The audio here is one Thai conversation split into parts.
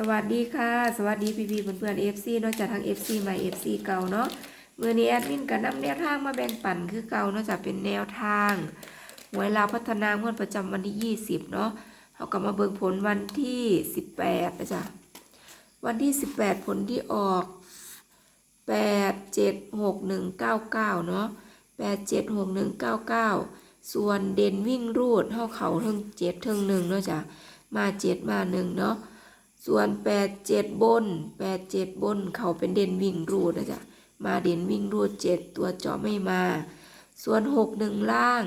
สวัสดีค่ะ สวัสดีพี่พี่ๆเพื่อนๆเอฟซีนาะจากทาง FC ใหม่ FC เก่าเนาะเมื่อนี้แอดมินกับนำแนวทางมาแบ่งปันคือเก่านาะจากเป็นแนวทางหวยลาวพัฒนางวดประจำวันที่ 20 เนาะเขาก็มาเบิ่งผลวันที่ 18นะจ๊ะวันที่ 18 ผลที่ออก 8 7 6 1 9 9 เนาะ8 7 6 1 9 9 ส่วนเด่นวิ่งรูดเท่าเขาเทั้ง7เทั้ง1เนาะจ้ะมา7มา1เนาะ ส่วนแปดเจ็ดบนแปดเจ็ดบนเขาเป็นเด่นวิ่งรูดนะจ๊ะมาเด่นวิ่งรูดเจ็ดตัวเจาะไม่มา ส่วนหกหนึ่งล่าง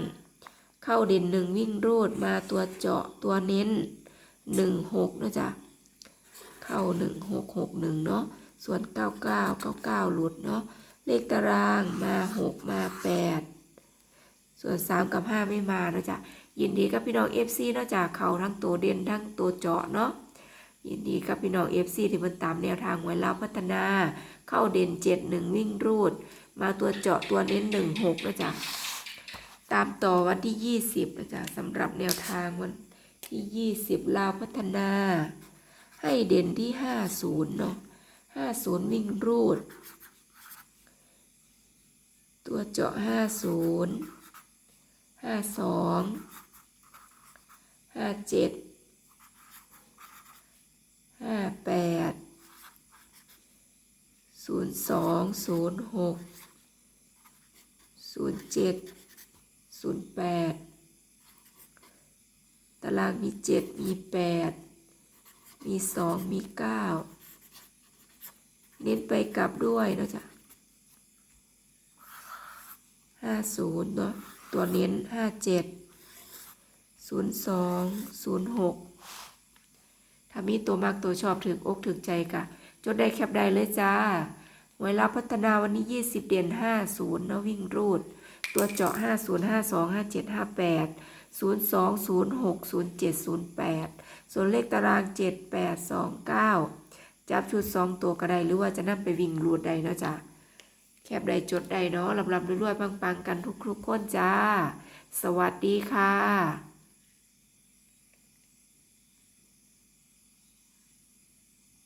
เข้าเด่นหนึ่งวิ่งรูดมาตัวเจาะตัวเน้นหนึ่งหกนะจ๊ะเข้าหนึ่งหกหกหนึ่งเนาะส่วนเก้าเก้าเก้าเก้าหลุดเนาะเลขตารางมาหกมาแปดส่วนสามกับห้าไม่มานะจ๊ะยินดีกับพี่น้องเอฟซีนอกจากเขาทั้งตัวเด่นทั้งตัวเจาะเนาะ ยินดีกับพี่น้องเอฟซีที่มันตามแนวทางไว้แล้วพัฒนา เข้าเด่นเจ็ดหนึ่งวิ่งรูด มาตัวเจาะตัวเน้นหนึ่งหกนะจ๊ะตามต่อวันที่ยี่สิบนะจ๊ะสำหรับแนวทางวันที่ยี่สิบลาวพัฒนา ให้เด่นที่ห้าศูนย์เนาะห้าศูนย์วิ่งรูด ตัวเจาะห้าศูนย์ห้าสองห้าเจ็ด ห้าแปดศูน ย์สองศูนย์หกศูนย์เจ็ดศูนย์แปดตารางมีเจ็ดมีแปดมีสองมีเก้าเน้นไปกลับด้วยนะจ๊ะห้าศูนย์เนาะตัวเน้นห้าเจ็ดศูนย์สองศูนย์หกถ้ามีตัวมากตัวชอบถึงอกถึงใจกะจดได้แคปได้เลยจ้า เวลาพัฒนาวันนี้ 20 เด่น50นะวิ่งรูด ตัวเจาะ 50 52 57 58 02 06 07 08 ส่วนเลขตาราง 7 8 2 9 จับชุด 2 ตัวก็ได้หรือว่าจะนำไปวิ่งรูดได้เนาะจ้าแคปได้จดได้เนาะลำลำรวยๆปังๆ กันทุกๆคนจ้า สวัสดีค่ะ